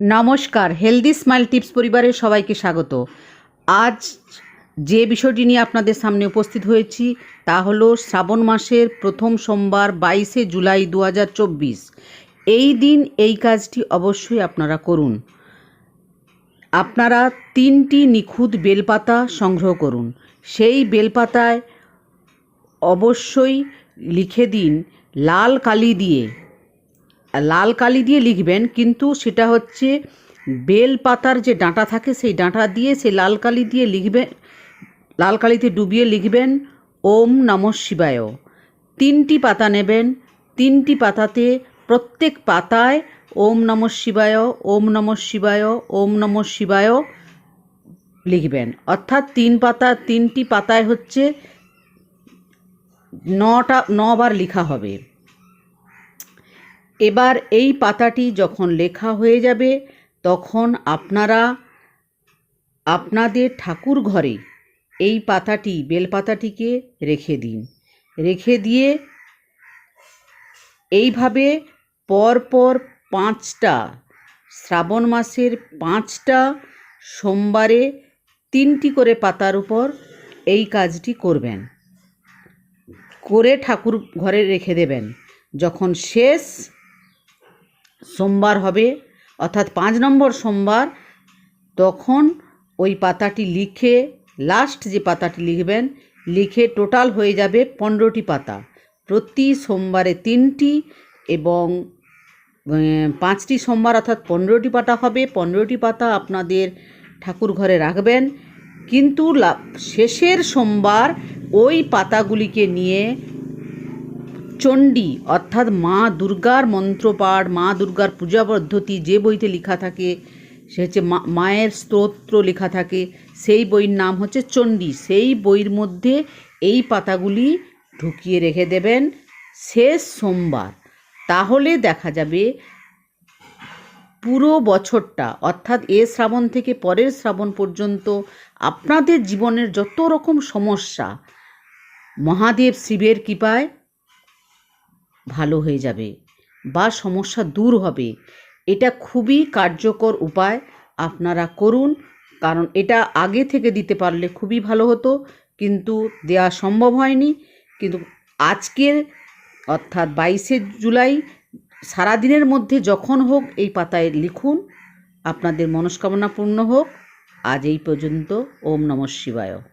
নমস্কার healthy smile tips পরিবারের সবাইকে স্বাগত। আজ যে বিষয়টি নিয়ে আপনাদের সামনে উপস্থিত হয়েছি, তা হলো শ্রাবণ মাসের প্রথম সোমবার, বাইশে জুলাই দু হাজার চব্বিশ। এই দিন এই কাজটি অবশ্যই আপনারা করুন। আপনারা তিনটি নিখুঁত বেলপাতা সংগ্রহ করুন। সেই বেলপাতায় অবশ্যই লিখে দিন লাল কালি দিয়ে লাল কালি দিয়ে লিখবেন, কিন্তু সেটা হচ্ছে বেল পাতার যে ডাঁটা থাকে সেই ডাঁটা দিয়ে সেই লাল কালি দিয়ে লিখবেন, লাল কালিতে ডুবিয়ে লিখবেন, ওম নম শিবায়। তিনটি পাতা নেবেন, তিনটি পাতাতে প্রত্যেক পাতায় ওম নম শিবায়, ওম নম শিবায়, ওম নম শিবায় লিখবেন। অর্থাৎ তিন পাতা, তিনটি পাতায় হচ্ছে নটা, নবার লেখা হবে। এবার এই পাতাটি যখন লেখা হয়ে যাবে, তখন আপনারা আপনাদের ঠাকুর ঘরে এই পাতাটি, বেলপাতাটিকে রেখে দিন। রেখে দিয়ে এইভাবে পরপর পাঁচটা, শ্রাবণ মাসের পাঁচটা, সোমবারে তিনটি করে পাতার উপর এই কাজটি করবেন। করে ঠাকুর ঘরে রেখে দেবেন। যখন শেষ সোমবার হবে, অর্থাৎ পাঁচ নম্বর সোমবার, তখন ওই পাতাটি লিখে লাস্ট যে পাতাটি লিখবেন, লিখে টোটাল হয়ে যাবে পনেরোটি পাতা। প্রতি সোমবারে তিনটি এবং পাঁচটি সোমবার, অর্থাৎ পনেরোটি পাতা হবে। পনেরোটি পাতা আপনাদের ঠাকুর ঘরে রাখবেন। কিন্তু লা- শেষের সোমবার ওই পাতাগুলিকে নিয়ে চণ্ডী, অর্থাৎ মা দুর্গার মন্ত্রপাঠ, মা দুর্গার পূজা পদ্ধতি যে বইতে লেখা থাকে, সে হচ্ছে মায়ের স্তোত্র লেখা থাকে, সেই বইয়ের নাম হচ্ছে চণ্ডী। সেই বইয়ের মধ্যে এই পাতাগুলি ঢুকিয়ে রেখে দেবেন শেষ সোমবার। তাহলে দেখা যাবে পুরো বছরটা, অর্থাৎ এ শ্রাবণ থেকে পরের শ্রাবণ পর্যন্ত আপনাদের জীবনের যত রকম সমস্যা, মহাদেব শিবের কৃপায় ভালো হয়ে যাবে বা সমস্যা দূর হবে। এটা খুবই কার্যকর উপায়। আপনারা করুন, কারণ এটা আগে থেকে দিতে পারলে খুবই ভালো হতো, কিন্তু দেওয়া সম্ভব হয়নি। কিন্তু আজকের, অর্থাৎ বাইশে জুলাই, সারাদিনের মধ্যে যখন হোক এই পাতায় লিখুন, আপনাদের মনস্কামনা পূর্ণ হোক। আজ এই পর্যন্ত, ওম নমঃ শিবায়।